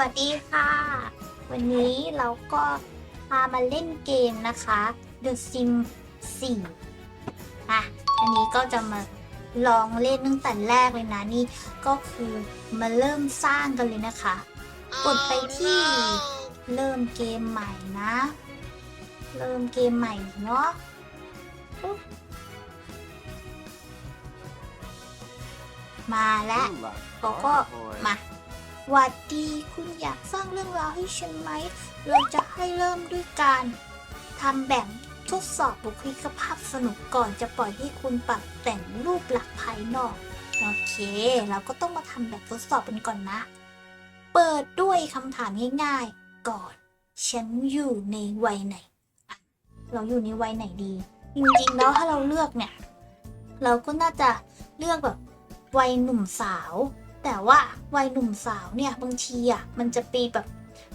วัสดีค่ะ วันนี้เราก็พามาเล่นเกมนะคะ The Sim 4อะอันนี้ก็จะมาลองเล่นตั้งแต่แรกเลยนะนี่ก็คือมาเริ่มสร้างกันเลยนะคะ กดไปที่เริ่มเกมใหม่นะ เริ่มเกมใหม่เนาะปุ๊บมาแล้วเขาก็มา หวัดดีคุณอยากสร้างเรื่องราวให้ฉันไหม เราจะให้เริ่มด้วยการทำแบบทดสอบบุคลิกภาพสนุกก่อนจะปล่อยให้คุณปรับแต่งรูปหลักภายนอก โอเค เราก็ต้องมาทำแบบทดสอบกันก่อนนะ เปิดด้วยคำถามง่ายๆ ก่อน ฉันอยู่ในวัยไหน เราอยู่ในวัยไหนดี จริงๆแล้วถ้าเราเลือกเนี่ย เราก็น่าจะเลือกแบบวัยหนุ่มสาว แต่ว่าวัยหนุ่มสาวเนี่ยบางทีอะมันจะปีแบบ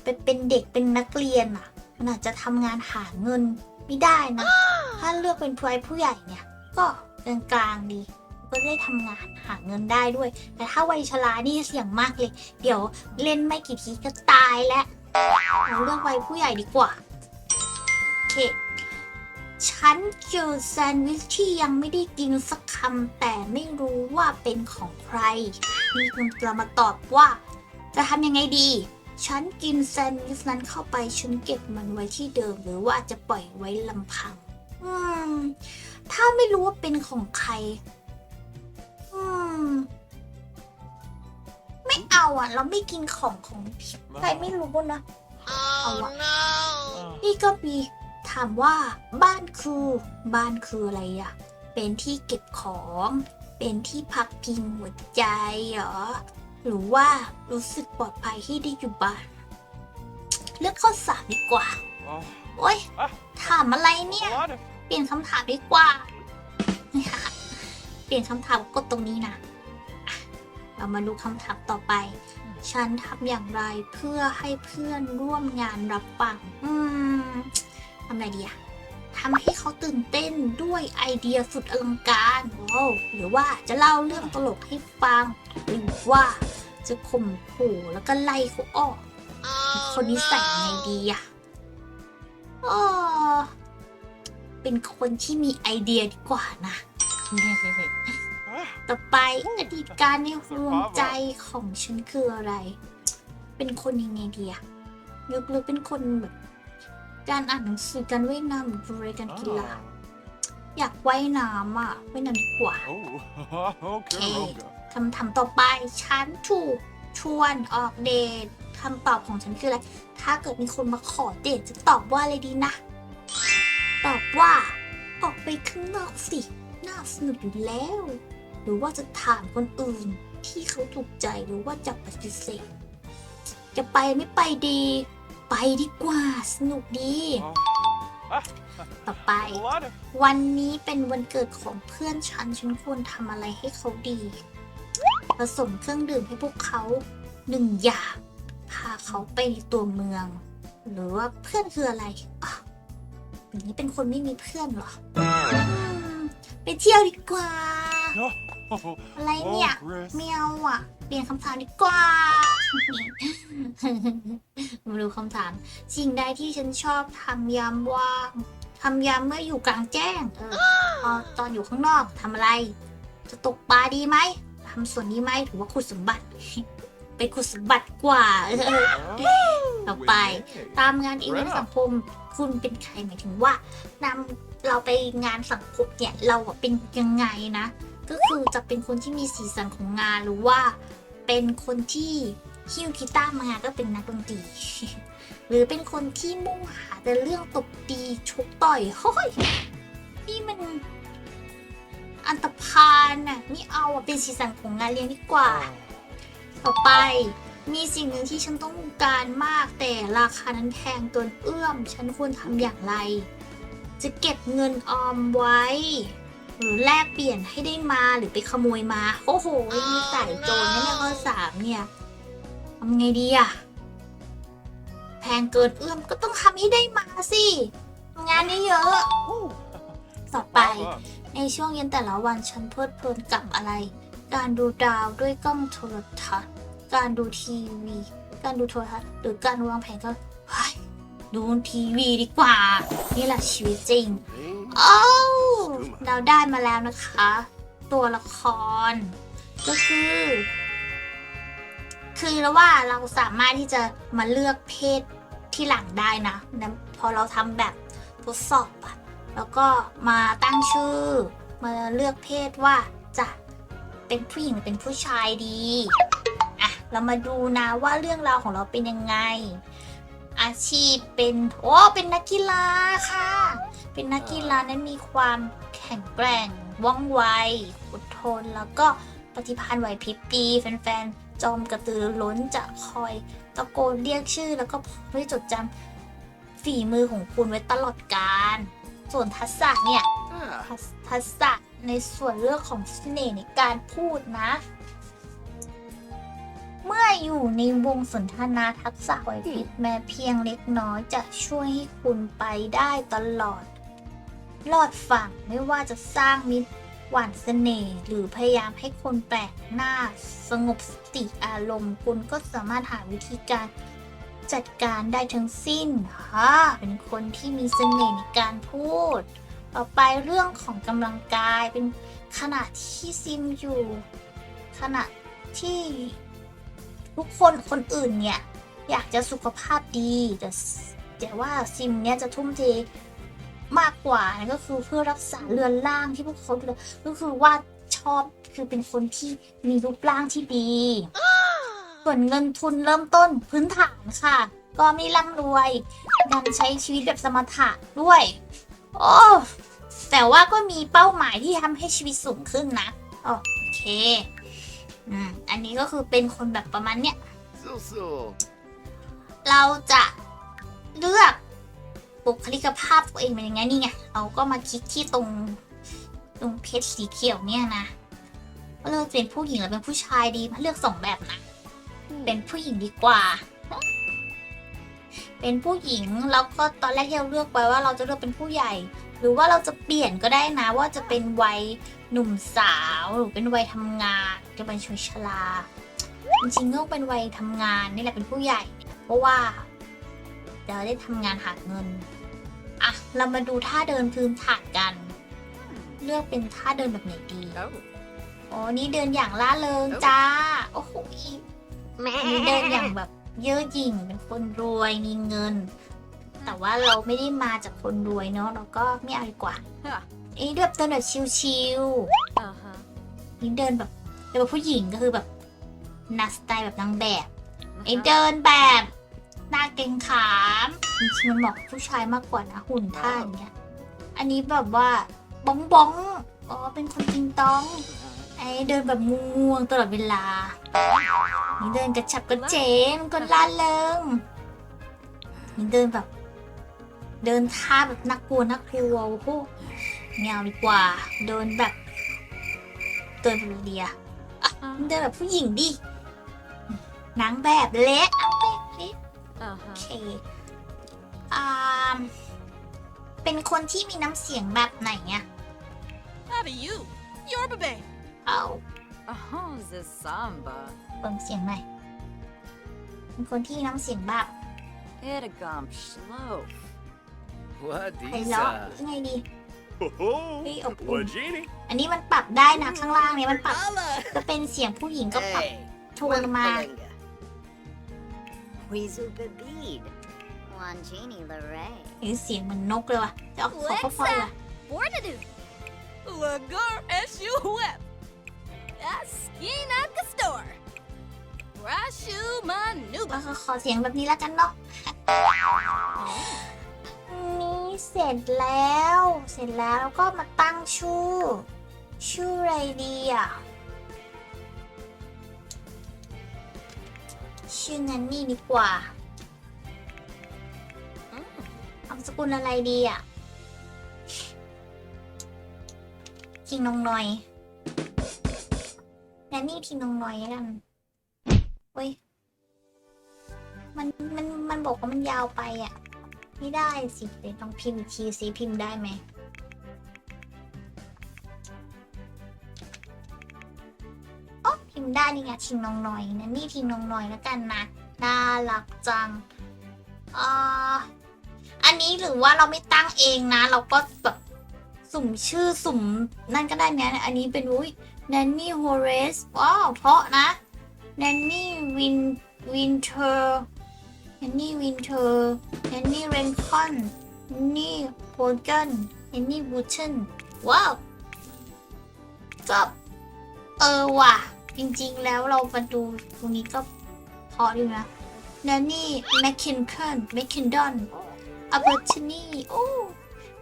เป็นเป็นเด็กเป็นนักเรียนอะ มันอาจจะทำงานหาเงินไม่ได้นะ ถ้าเลือกเป็นวัยผู้ใหญ่เนี่ย ก็กลางๆดี ก็ได้ทำงานหาเงินได้ด้วย แต่ถ้าวัยชรานี่เสี่ยงมากเลย เดี๋ยวเล่นไม่กี่ทีก็ตายแล้วเราเลือกวัยผู้ใหญ่ดีกว่าโอเค ฉันเจอแซนด์วิชที่ยังไม่ได้กินสักคำแต่ไม่รู้ว่าเป็นของใคร นี่คุณจะมาตอบว่า จะทำยังไงดี ฉันกินแซนด์วิชนั้นเข้าไปฉันเก็บมันไว้ที่เดิม หรือว่าจะปล่อยไว้ลำพัง อืม ถ้าไม่รู้ว่าเป็นของใคร อืม ไม่เอาอะ เราไม่กินของของใครไม่รู้นะ เอาอะนี่ก็มี ถามว่า บ้านคือ บ้านคืออะไรอะเป็นที่เก็บของ เป็นที่พักพิงหัวใจเหรอ หรือว่ารู้สึกปลอดภัยที่ได้อยู่บ้าน เลือกข้อสามดีกว่า โอ๊ย ถามอะไรเนี่ย เปลี่ยนคำถามดีกว่า เปลี่ยนคำถามกดตรงนี้นะอะเรามาดูคำถามต่อไป ฉันทำอย่างไรเพื่อให้เพื่อนร่วมงานรับฟัง อืม ทำอะไรดีอะทำให้เขาตื่นเต้นด้วยไอเดียสุดอลังการว้าวหรือว่าจะเล่าเรื่องตลกให้ฟัง หรือว่าจะข่มขู่แล้วก็ไล่เขาออก คนนี้ใส่ยังไงดีอะเออเป็นคนที่มีไอเดียดีกว่านะ ต่อไปอดีตการในดวงใจของฉันคืออะไร เป็นคนยังไงดีอะยกเลิกเป็นคนแบบ การอ่านหนังสือการว่ายน้ำหรือดูรายการกีฬา อยากว่ายน้ำอะว่ายน้ำดีกว่า okay, okay. คำถามต่อไป ฉันถูกชวนออกเดทคำตอบของฉันคืออะไร ถ้าเกิดมีคนมาขอเดทจะตอบว่าอะไรดีนะ ตอบว่า ออกไปข้างนอกสิ น่าสนุกอยู่แล้ว หรือว่าจะถามคนอื่นที่เขาถูกใจหรือว่าจะปฏิเสธ จะไปไม่ไปดี ไปดีกว่า สนุกดี ต่อไป วันนี้เป็นวันเกิดของเพื่อนฉัน ฉันควรทำอะไรให้เขาดี ผสมเครื่องดื่มให้พวกเขาหนึ่งอย่างพาเขาไปในตัวเมือง หรือว่าเพื่อนคืออะไรอ๋ออย่างนี้เป็นคนไม่มีเพื่อนเหรออืมไปเที่ยวดีกว่า อะไรเนี่ย Chris. ไม่เอาอะ เปลี่ยนคำถามดีกว่า มาดูคำถาม สิ่งใดที่ฉันชอบทำยามว่างทำยามเมื่ออยู่กลางแจ้ง เออพอตอนอยู่ข้างนอกทำอะไร จะตกปลาดีไหมทำส่วนนี้ไหมหรือว่าขุดสมบัติไปขุดสมบัติกว่า เออต่อไป ตามงานอีเวนต์สังคมคุณเป็นใครหมายถึงว่านำเราไปงานสังคมเนี่ย เราอะเป็นยังไงนะ ก็คือจะเป็นคนที่มีสีสันของงานหรือว่าเป็นคนที่ฮิ้วกีตาร์มาก็เป็นนักดนตรี หรือเป็นคนที่มุ่งหาแต่เรื่องตบตีชกต่อยเฮ้ยนี่มันอันตรพานน่ะนี่เอาอะเป็นสีสันของงานเลี้ยงดีกว่า ต่อไปมีสิ่งหนึ่งที่ฉันต้องการมากแต่ราคานั้นแพงเกินเอื้อม ฉันควรทำอย่างไร จะเก็บเงินออมไว้ หรือแลกเปลี่ยนให้ได้มาหรือไปขโมยมา โอ้โหมีสายโจรนะเนี่ยข้อสามเนี่ยทำไงดีอะแพงเกินเอื้อมก็ต้องทำให้ได้มาสิทำงานเยอะๆต่อไป ในช่วงเย็นแต่ละวันฉันเพลิดเพลินกับอะไร การดูดาวด้วยกล้องโทรทัศน์ การดูทีวี การดูโทรทัศน์หรือการวางแผนก็เฮ้ย ดูทีวีดีกว่า นี่แหละชีวิตจริงโอ้เราได้มาแล้วนะคะ ตัวละคร ก็คือ คือแล้วว่าเราสามารถที่จะมาเลือกเพศที่หลังได้นะนะพอเราทำแบบทดสอบอะแล้วก็มาตั้งชื่อ มาเลือกเพศว่าจะเป็นผู้หญิงเป็นผู้ชายดี อะ เรามาดูนะว่าเรื่องราวของเราเป็นยังไง อาชีพเป็นโอ้เป็นนักกีฬาค่ะ เป็นนักกีฬานั้นมีความแข็งแกร่งว่องไวอดทนแล้วก็ปฏิภาณไหวพริบดีแฟนๆ จอมกระตือรือร้นจะคอยตะโกนเรียกชื่อ แล้วก็เพื่อจดจำฝีมือของคุณไว้ตลอดกาลส่วนทักษะเนี่ย Ah, ทัศทักษะในส่วนเรื่องของเสน่ห์ในการพูดนะ เมื่ออยู่ในวงสนทนาทักษะไหวพริบแม้เพียงเล็กน้อยจะช่วยให้คุณไปได้ตลอดลอดฝั่งไม่ว่าจะสร้างมิตรหวานเสน่ห์หรือพยายามให้คนแปลกหน้าสงบสติอารมณ์ คุณก็สามารถหาวิธีการจัดการได้ทั้งสิ้นฮ่าเป็นคนที่มีเสน่ห์ในการพูด ต่อไปเรื่องของกำลังกายเป็นขณะที่ซิมอยู่ ขณะที่ ทุกคนคนอื่นเนี่ย อยากจะสุขภาพดีแต่แต่ว่าซิมเนี่ยจะทุ่มเทมากกว่านะก็คือเพื่อรักษาเรือนร่างที่พวกเขาดูแลก็คือว่าชอบคือเป็นคนที่มีรูปร่างที่ดี ส่วนเงินทุนเริ่มต้นพื้นฐานค่ะ ก็ไม่ร่ำรวยดันใช้ชีวิตแบบสมถะด้วย โอ้แต่ว่าก็มีเป้าหมายที่ทำให้ชีวิตสูงขึ้นนะ โอเค อืมอันนี้ก็คือเป็นคนแบบประมาณเนี้ย so so. เราจะเลือกบุคลิกภาพตัวเองเป็นยังไงนี่ไง เราก็มาคลิกที่ตรงตรงเพชรสีเขียวเนี่ยนะว่าเราจะเป็นผู้หญิงหรือเป็นผู้ชายดีเลือกสองแบบนะ เป็นผู้หญิงดีกว่า เป็นผู้หญิงแล้วก็ตอนแรกที่เราเลือกไปว่าเราจะเลือกเป็นผู้ใหญ่ หรือว่าเราจะเปลี่ยนก็ได้นะ ว่าจะเป็นวัย หนุ่มสาวหรือเป็นวัยทำงานจะเป็นชนชราจริงๆก็เป็นวัยทำงานนี่แหละเป็นผู้ใหญ่ เพราะว่าจะได้ทำงานหาเงินอะเรามาดูท่าเดินพื้นฐานกัน เลือกเป็นท่าเดินแบบไหนดี Oh. อ๋อนี่เดินอย่างล่าเริงจ้าโอ้โหอันนี้เดินอย่างแบบเย่อหยิ่งเป็นคนรวยมีเงิน แต่ว่าเราไม่ได้มาจากคนรวยเนาะเราก็ไม่เอาดีกว่า ค่ะเอ้ยแบบเดินแบบชิวอ่าฮะๆนี่เดินแบบเดินแบบผู้หญิงก็คือแบบนักสไตล์แบบนางแบบไอ้เดินแบบหน้าเกรงขามจริงๆมันเหมาะกับผู้ชายมากกว่านะหุ่นท่าอย่างเงี้ยอันนี้แบบว่าบ้องบ้องๆอ๋อเป็นคนจริงต้อง ไอ้เดินแบบง่วงๆตลอดเวลา นี่เดินกระฉับกระเฉงก็ล่าเริงนี่เดินแบบ เดินท่าแบบนักกลัวนักกลัวโอ้โห เงเอาดีกว่าเดินแบบเดินแบบเดียอะเดินแบบผู้หญิงดินางแบบเละนางแบบเละอ่าโอฮะเคอ่าเป็นคนที่มีน้ำเสียงแบบไหนอะ Howdy you. Yorba Bay. เอา Oh, the samba. เบิ่งเสียงหน่อยเป็นคนที่น้ำเสียงแบบ It a gump slow. What ไพเราะ these? ยังไงดี Oh, Hey, oh, oh. what genie? อันนี้มันปรับได้นะข้างล่างเนี่ยมันปรับ Holla. จะเป็นเสียงผู้หญิงก็ปรับ Hey. โทนมา Wempelinga. Weasel Babid. Longini Lorray. หรือเสียงเหมันนกเลยว่ะ จะเอาขอเขาพอยว่ะ Bornadu. Lagur Eshu Web. Askina Castor. Rashu ก็ Manuba. ขอเสียงแบบนี้แล้วกันเนาะนี่ เสร็จแล้ว เสร็จแล้วแล้วก็มาตั้งชื่อ ชื่ออะไรดีอะ ชื่อนันนี่ดีกว่าเอาสกุลอะไรดีอะทิงนงน่อยนันนี่ทิงนงน่อยกันเว้ย มัน มัน มันบอกว่ามันยาวไปอะ ไม่ได้สิเลยต้องพิมพ์อีกทีสิพิมพ์ได้ไหมอ๋อพิมพ์ได้นี่ไงทิงน้องหน่อยนะนี่ทิงน้องหน่อยแล้วกันนะน่ารักจังอ่าอันนี้หรือว่าเราไม่ตั้งเองนะ เราก็แบบสุ่มชื่อสุ่มนั่นก็ได้เนี่ยอันนี้เป็นอุ้ยแนนนี่โฮเรสว้าวเพราะนะแนนนี่วินวินเทอร์ แนนนี่วินเทอร์แนนนี่เรนคอนแนนนี่โพเกนแนนนี่บูเชนว้าวก็เออว่ะ จริงๆแล้วเรามาดูตรงนี้ก็พอดีนะแนนนี่แมคคินเคิลแมคคินดอนอัเบอร์ชนี่โอ้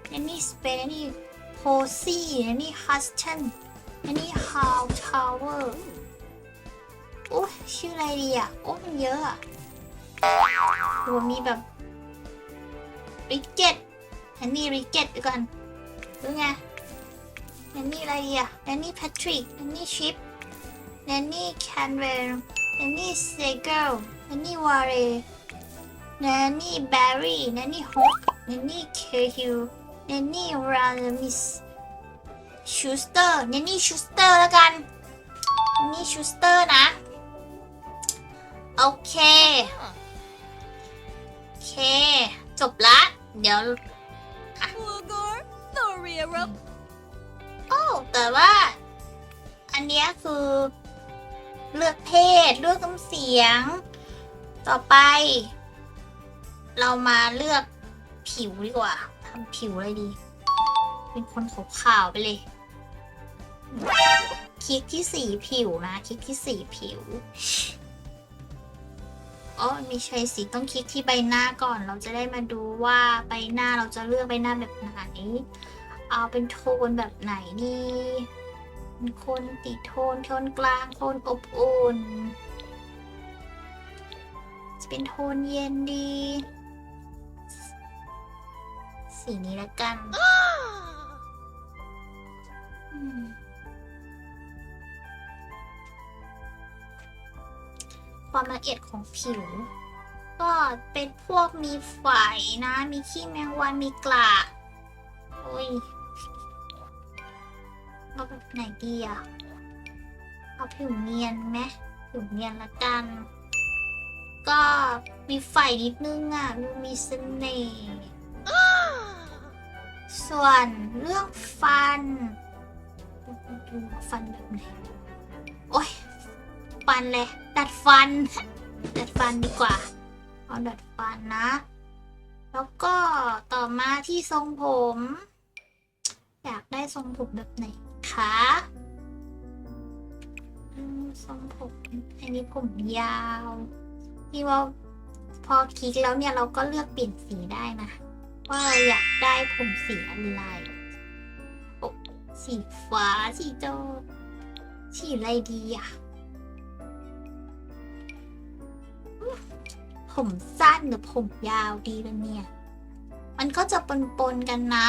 แนนนี่สเปนแนนนี่โพซี่แนนนี่ฮัสตันแนนนี่ฮาวทาวเวอร์โอ้ชื่ออะไรดีอะ โอ้มันเยอะอะ รวมมีแบบริกเก็ตแนนนี่ริกเก็ตด้วยกันดูไงแนนนี่อะไรดีอะแนนนี่แพทริกแนนนี่ชิปแนนนี่แคนเวลแนนนี่เซเกิลแนนนี่วาร์เรแนนนี่แบร์รี่แนนนี่ฮอปแนนนี่เคฮิลแนนนี่รามิสชูสเตอร์แนนนี่ชูสเตอร์แล้วกันแนนนี่ชูสเตอร์นะ โอเค เค จบละ เดี๋ยว Lugor, Thoriera, โอ้แต่ว่า อันเนี้ยคือเลือกเพศเลือกน้ำเสียง ต่อไป เรามาเลือกผิวดีกว่าทำผิวอะไรดี เป็นคนขาวๆไปเลย คลิกที่สีผิวนะ คลิกที่สีผิว อ๋อไม่ใช่สิต้องคลิกที่ใบหน้าก่อน เราจะได้มาดูว่าใบหน้าเราจะเลือกใบหน้าแบบไหน เอาเป็นโทนแบบไหนดีเป็นโคนติดโทนโทนกลางโทนอบอุ่นจะเป็นโทนเย็นดี สีนี้ละกัน ความละเอียดของผิว ก็เป็นพวกมีไฝนะ มีขี้แมงวันมีกระโอ้ยเอาแบบไหนดีอะเอาผิวเนียนไหมผิวเนียนละกัน ก็มีไฟนิดนึงอะดูมีเสน่ห์ส่วนเรื่องฟัน ฟันแบบไหน ฟันเลย ดัดฟัน ดัดฟันดีกว่า เอาดัดฟันนะ แล้วก็ต่อมาที่ทรงผม อยากได้ทรงผมแบบไหนคะทรงผมอันนี้ผมยาวที่ว่าพอคลิกแล้วเนี่ยเราก็เลือกเปลี่ยนสีได้นะ ว่าเราอยากได้ผมสีอะไรสีฟ้าสีโจสีอะไรดีอะ ผมสั้นหรือผมยาวดีละเนี่ย มันก็จะปนๆกันนะ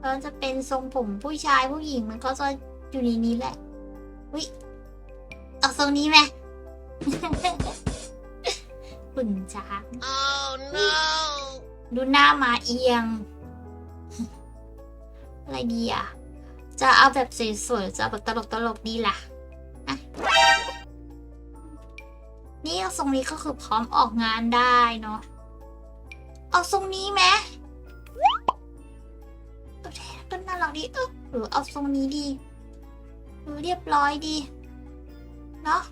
แล้วจะเป็นทรงผมผู้ชายผู้หญิงมันก็จะอยู่ในนี้แหละวิเอาทรงนี้ไหมหุ่นจ้า Oh no! ดูหน้ามาเอียง อะไรดีอะ จะเอาแบบสวยๆจะเอาแบบตลกๆดีล่ะอะ นี่เอาทรงนี้ก็คือพร้อมออกงานได้เนาะ เอาทรงนี้ไหมตัวแทนก็น่ารักดีเออหรือเอาทรงนี้ดีหรือเรียบร้อยดีเนาะ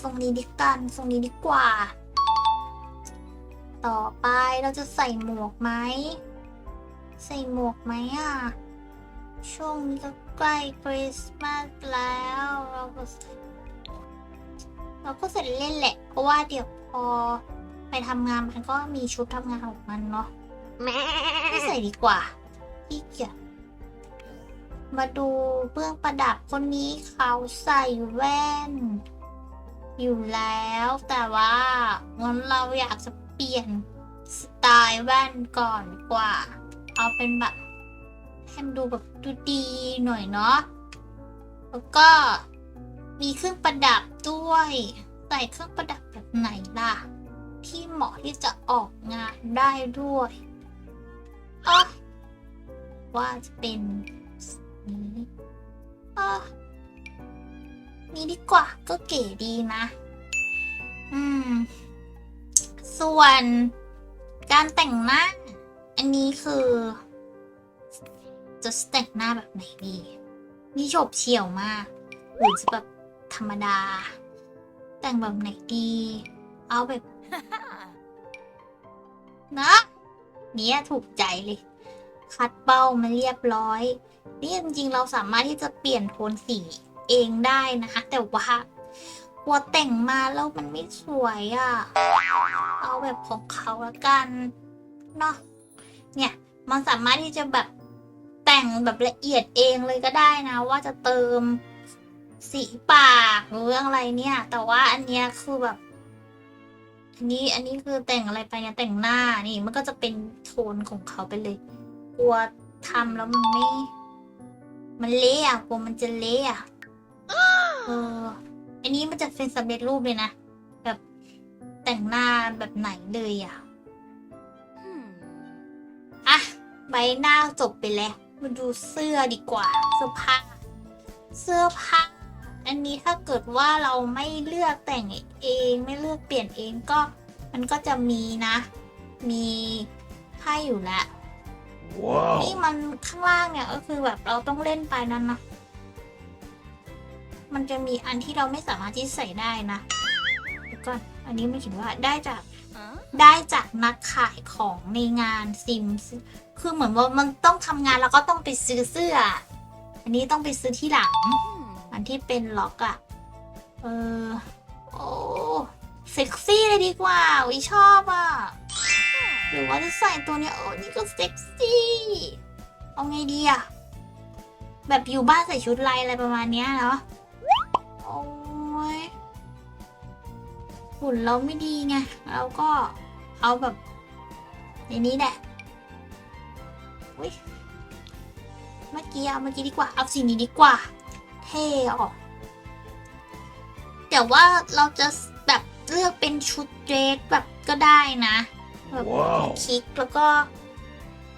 ทรงนี้ดีกันทรงนี้ดีกว่า ต่อไปเราจะใส่หมวกไหม ใส่หมวกไหมอะ ช่วงนี้ก็ใกล้คริสต์มาสแล้วเราก็ใส่ เราก็ใส่เล่นแหละ เพราะว่าเดี๋ยวพอไปทำงานมันก็มีชุดทำงานของมันเนาะไม่ใส่ดีกว่าขี้เกียจมาดูเบื้องประดับคนนี้เขาใส่แว่น อยู่แล้วแต่ว่างั้นเราอยากจะเปลี่ยนสไตล์แว่นก่อนกว่า เอาเป็นแบบให้มันดูแบบดูดีหน่อยเนาะแล้วก็ มีเครื่องประดับด้วยใส่เครื่องประดับแบบไหนล่ะ ที่เหมาะที่จะออกงานได้ด้วยอ๋อว่าจะเป็นนี้อ๋อนี้ดีกว่าก็เก๋ดีนะส่วนการแต่งหน้า อันนี้คือ จะแต่งหน้าแบบไหนดี นี่ฉบเฉี่ยวมาก หรือจะแบบ ธรรมดา แต่งแบบไหนดี เอาแบบนะเนี่ยถูกใจเลย คัดเป้ามาเรียบร้อย นี่จริงๆเราสามารถที่จะเปลี่ยนโทนสีเองได้นะคะ แต่ว่ากลัวแต่งมาแล้วมันไม่สวยอะ่ะ เอาแบบของเขาละกันเนาะเนี่ย มันสามารถที่จะแบบแต่งแบบละเอียดเองเลยก็ได้นะ ว่าจะเติม สีปากหรืออะไรเนี่ย แต่ว่าอันเนี้ยคือแบบ อันนี้อันนี้คือแต่งอะไรไปเนี่ยแต่งหน้านี่มันก็จะเป็นโทนของเขาไปเลย กลัวทำแล้วมันไม่ มันเละอะกลัวมันจะเละอะเออ อันนี้มันจะเป็นสำเร็จรูปเลยนะ แบบแต่งหน้าแบบไหนเลยอะ Hmm. อะใบหน้าจบไปแล้ว มาดูเสื้อดีกว่า เสื้อผ้า เสื้อผ้า อันนี้ถ้าเกิดว่าเราไม่เลือกแต่งเองไม่เลือกเปลี่ยนเองก็มันก็จะมีนะ มีให้อยู่แล้ว Wow. นี่มันข้างล่างเนี่ยก็คือแบบเราต้องเล่นไปนั่นนะมันจะมีอันที่เราไม่สามารถที่ใส่ได้นะเดี๋ยวก่อนอันนี้ไม่เขียนว่าได้จาก Huh? ได้จากนักขายของในงานซิม คือเหมือนว่ามันต้องทำงานแล้วก็ต้องไปซื้อเสื้อ อันนี้ต้องไปซื้อที่หลัง Hmm. อันที่เป็นล็อกอะเออ โอ้เซ็กซี่เลยดีกว่าวิชอบอะหรือว่าจะใส่ตัวเนี้ยโอ้นี่ก็เซ็กซี่ เอาไงดีอะแบบอยู่บ้านใส่ชุดลายอะไรประมาณเนี้ยเนาะโอ้ยหุ่นเราไม่ดีไงเราก็เอาแบบ ในนี้แหละอุ้ยเมื่อกี้เอาเมื่อกี้ดีกว่า เอาสีนี้ดีกว่า เท่ออก แต่ว่าเราจะแบบเลือกเป็นชุดเดรสแบบก็ได้นะแบบว้าวคลิกแล้วก็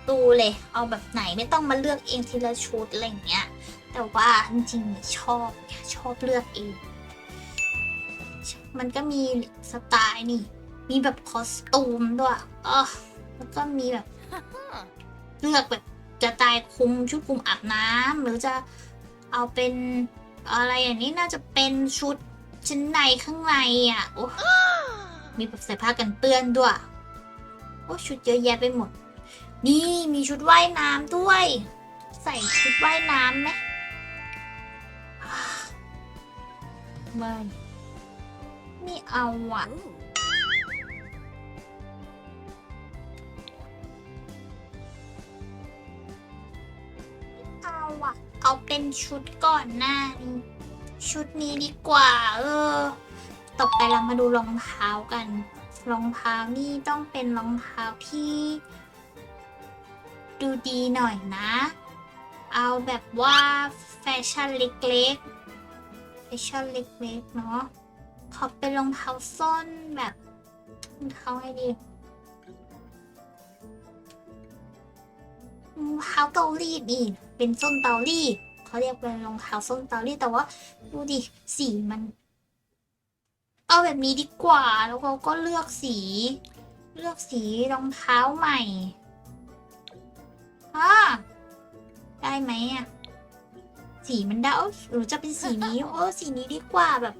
ดูเลย เอาแบบไหนไม่ต้องมาเลือกเองทีละชุดอะไรอย่างเงี้ย แต่ว่าจริงๆเนี่ยชอบเนี่ยชอบเลือกเอง มันก็มีสไตล์นี่ มีแบบคอสตูมด้วยอ๋อแล้วก็มีแบบ เลือกแบบจะตายคุมชุดคุมอาบน้ำหรือจะ เอาเป็นอะไรอย่างนี้น่าจะเป็นชุดชั้นในข้างในอะโอ้มีแบบใส่ผ้ากันเปื้อนด้วยโอ้ชุดเยอะแยะไปหมด นี่มีชุดว่ายน้ำด้วย ใส่ชุดว่ายน้ำไหมไม่ไม่เอาอะ เอาเป็นชุดก่อนหน้านี้ชุดนี้ดีกว่า เออ ต่อไปเรามาดูรองเท้ากัน รองเท้านี่ต้องเป็นรองเท้าที่ ดูดีหน่อยนะ เอาแบบว่าแฟชั่นเล็กๆ แฟชั่นเล็กๆ เนาะขอเป็นรองเท้าส้นแบบรองเท้าไงดี รองเท้าเตารีดนี่เป็นส้นเตารีดเขาเรียกเป็นรองเท้าส้นเตารีดแต่ว่าดูดิสีมัน เอาแบบนี้ดีกว่าแล้วเราก็เลือกสี เลือกสีรองเท้าใหม่อ่าได้ไหมอะสีมันได้เอ้ยหรือจะเป็นสีนี้เออสีนี้ดีกว่าแบบ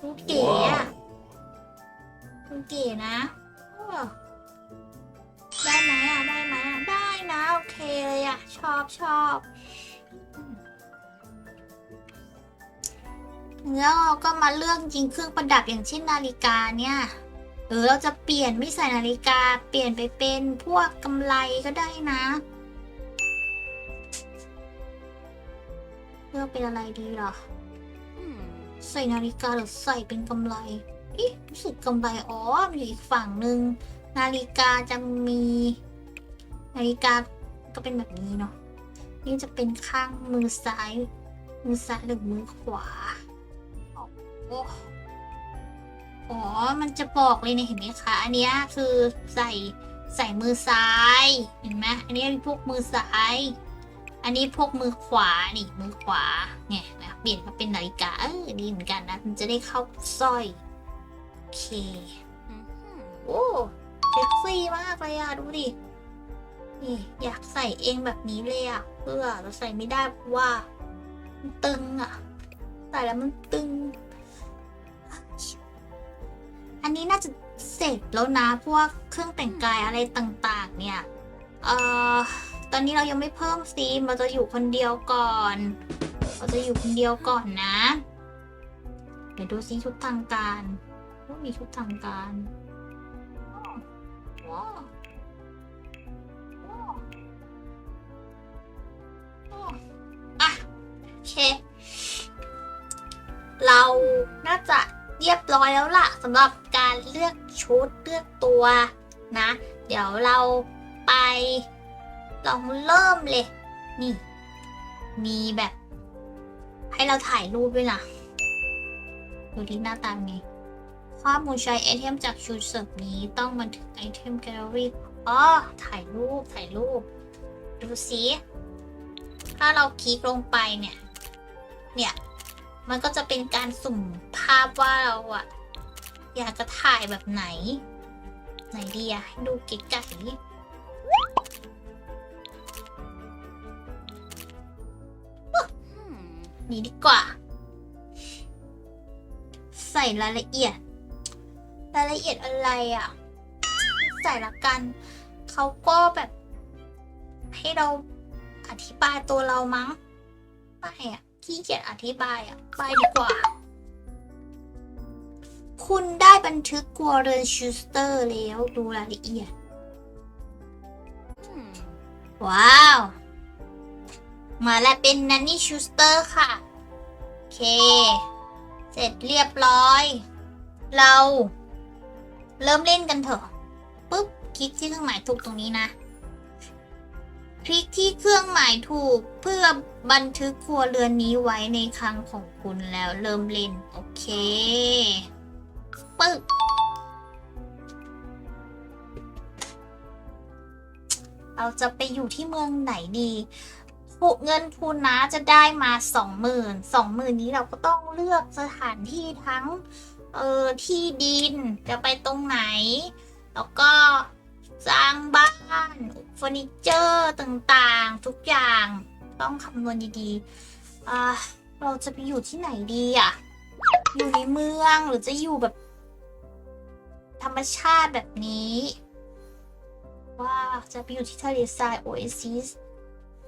ดูเก๋อะดูเก๋นะเออ ได้ไหมอะ ได้ไหมอะ ได้นะ โอเคเลยอะ ชอบชอบแล้วเราก็มาเลือกจริงเครื่องประดับอย่างเช่นนาฬิกาเนี่ยหรือเราจะเปลี่ยนไม่ใส่นาฬิกา เปลี่ยนไปเป็นพวกกำไรก็ได้นะ เลือกเป็นอะไรดีล่ะ Hmm. ใส่นาฬิกาหรือใส่เป็นกำไรอิรู้สึกกำไรอ๋อมันอยู่อีกฝั่งหนึ่ง นาฬิกาจะมี นาฬิกาก็เป็นแบบนี้เนาะนี่จะเป็นข้างมือซ้าย มือซ้ายหรือมือขวาโอ้อ๋อ มันจะบอกเลยเนี่ยเห็นไหมคะ อันนี้คือใส่ใส่มือซ้าย เห็นไหมอันนี้พวกมือซ้าย อันนี้พวกมือขวา นี่มือขวา เนี่ยนะเปลี่ยนมาเป็นนาฬิกา เออดีเหมือนกันนะ มันจะได้เข้าสร้อย โอเค โอ้ เซ็กซี่มากเลยอะดูดิ นี่อยากใส่เองแบบนี้เลยอะเพื่อเราใส่ไม่ได้เพราะว่ามันตึงอะใส่แล้วมันตึง อันนี้น่าจะเสร็จแล้วนะพวกเครื่องแต่งกายอะไรต่างๆ เนี่ย เอ่อ ตอนนี้เรายังไม่เพิ่มซีมเราจะอยู่คนเดียวก่อน เราจะอยู่คนเดียวก่อนนะ เดี๋ยวดูซิชุดทางการว่ามีชุดทางการ อเค เราน่าจะเรียบร้อยแล้วล่ะสำหรับการเลือกชุดเลือกตัวนะ เดี๋ยวเราไปลองเริ่มเลย นี่ มีแบบ ให้เราถ่ายรูปด้วยนะดูที่หน้าตาไงข้อมูลใช้ไอเทมจากชุดเสิร์ฟนี้ต้องบันทึกไอเทมแกลเลอรี่อ๋อถ่ายรูปถ่ายรูป ดูสิ ถ้าเราคลิกลงไปเนี่ย เนี่ย มันก็จะเป็นการสุ่มภาพว่าเราอะอยากจะถ่ายแบบไหน ไหนดีอะให้ดูเก๋ๆ Hmm. นี้ดีกว่า ใส่รายละเอียด รายละเอียดอะไรอะ่ะใส่ละกัน เขาก็แบบ ให้เราอธิบายตัวเรามั้งไม่อะ่ะ ขี้เกียจอธิบายอะ่ะ ไปดีกว่า คุณได้บันทึกกัวเรนชูสเตอร์แล้วดูรายละเอียด Hmm. ว้าว มาแล้วเป็นนันนี่ชูสเตอร์ค่ะ โอเค เสร็จเรียบร้อย เรา เริ่มเล่นกันเถอะ ปุ๊บ คลิกที่เครื่องหมายถูกตรงนี้นะ คลิกที่เครื่องหมายถูกเพื่อบันทึกครัวเรือนนี้ไว้ในคลังของคุณแล้วเริ่มเล่น โอเค ปึ๊บเราจะไปอยู่ที่เมืองไหนดีทุนเงินทุนนะจะได้มาสองหมื่นสองหมื่นนี้เราก็ต้องเลือกสถานที่ทั้ง เออที่ดินจะไปตรงไหน แล้วก็ สร้างบ้านเฟอร์นิเจอร์ต่างๆ ทุกอย่างต้องคำนวณดีๆเราจะไปอยู่ที่ไหนดีอะ อยู่ในเมืองหรือจะอยู่แบบ ธรรมชาติแบบนี้ ว่าจะไปอยู่ที่ทะเลทรายโอเอซิส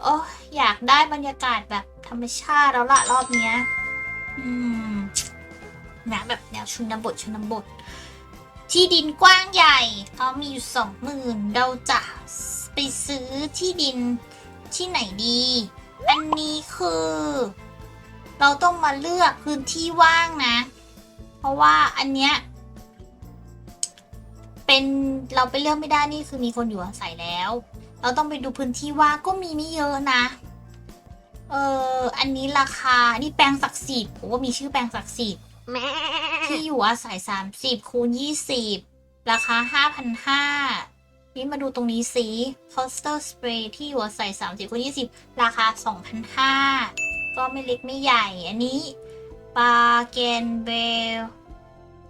โอ้อยากได้บรรยากาศแบบธรรมชาติแล้วละรอบเนี้ย อืมนะแบบแนวชนบทชนบท ที่ดินกว้างใหญ่เขามีอยู่สองหมื่นเราจะไปซื้อที่ดินที่ไหนดี อันนี้คือ เราต้องมาเลือกพื้นที่ว่างนะ เพราะว่าอันเนี้ยเป็นเราไปเลือกไม่ได้นี่คือมีคนอยู่อาศัยแล้ว เราต้องไปดูพื้นที่ว่างก็มีไม่เยอะนะ เอออันนี้ราคา นี่แปลงศักดิ์สิทธิ์ผมว่ามีชื่อแปลงศักดิ์สิทธิ์ ที่อยู่อาศัย30คูณ20ราคา5,500นี่มาดูตรงนี้สิคอสเตอร์สเปรย์ที่อยู่อาศัย30คูณ20ราคา2,500ก็ไม่เล็กไม่ใหญ่ อันนี้ปาเกนเบล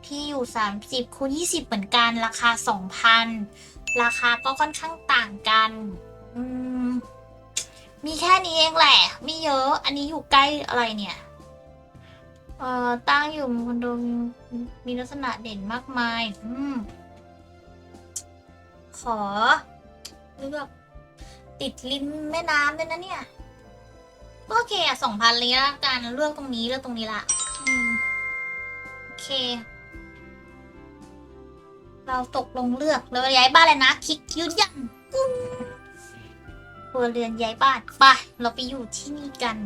ที่อยู่ 30คูณ20 เหมือนกัน ราคา 2,000 ราคาก็ค่อนข้างต่างกันอืมมีแค่นี้เองแหละ ไม่เยอะ อันนี้อยู่ใกล้อะไรเนี่ย เอ่อตั้งอยู่คอนโดมีมีลักษณะเด่นมากมาย อืม ขอเลือกติดริมแม่น้ำด้วยนะเนี่ยก็โอเคอะสองพันเลยละกันเลือกตรงนี้เลือกตรงนี้ละอืมโอเค เราตกลงเลือกเราย้ายบ้านเลยนะ คลิกยืนยันกุ้งัวเรือนย้ายบ้านไปเราไปอยู่ที่นี่กัน